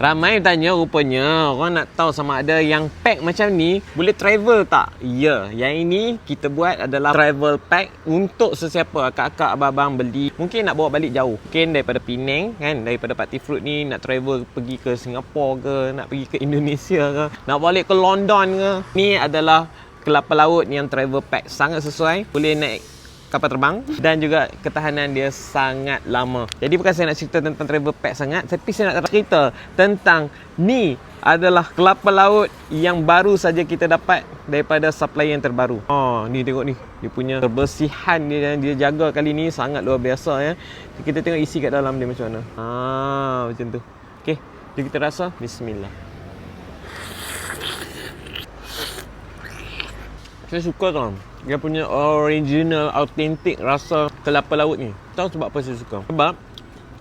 Ramai tanya rupanya orang nak tahu sama ada yang pack macam ni boleh travel tak? Ya, yang ini kita buat adalah travel pack untuk sesiapa akak-akak abang-abang beli. Mungkin nak bawa balik jauh. Mungkin daripada Penang kan, daripada Party Fruit ni nak travel pergi ke Singapura ke, nak pergi ke Indonesia ke, nak balik ke London ke. Ni adalah kelapa laut yang travel pack sangat sesuai. Boleh naik kapal terbang dan juga ketahanan dia sangat lama. Jadi bukan saya nak cerita tentang travel pack sangat tapi saya nak cerita tentang ni adalah kelapa laut yang baru saja kita dapat daripada supplier yang terbaru. Oh, ni tengok ni. Dia punya kebersihan dia yang dia jaga kali ni sangat luar biasa ya. Kita tengok isi kat dalam dia macam mana. Ha, macam tu. Okey, jom kita rasa. Bismillah. Saya suka tau. Dia punya original, authentic rasa kelapa laut ni. Tahu sebab apa saya suka? Sebab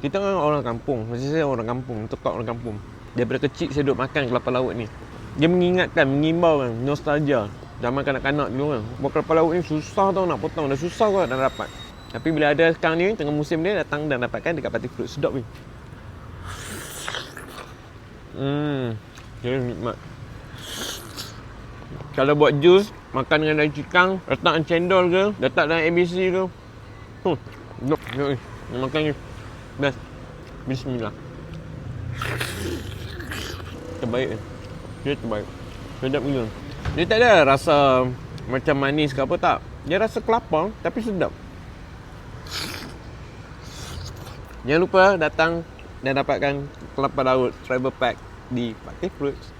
kita kan orang kampung. Macam saya orang kampung, tekak orang kampung. Daripada kecil saya duduk makan kelapa laut ni. Dia mengingatkan, mengimbau kan, nostalgia. Zaman kanak-kanak dulu kan. Buat kelapa laut ni susah tau nak potong. Dah susah kau nak dapat. Tapi bila ada sekarang ni, tengah musim dia datang dan dapatkan dekat party fruit Sedap ni. Hmm, dia nikmat kalau buat jus, makan dengan daun cikang, letak cendol ke, letak dalam ABC ke. Duk ni. Nak makan ni. Best. Bismillah. Terbaik. Dia terbaik. Sedap gila. Dia tak ada rasa macam manis ke apa tak. Dia rasa kelapa tapi sedap. Jangan lupa datang dan dapatkan kelapa laut travel pack di Party Fruits.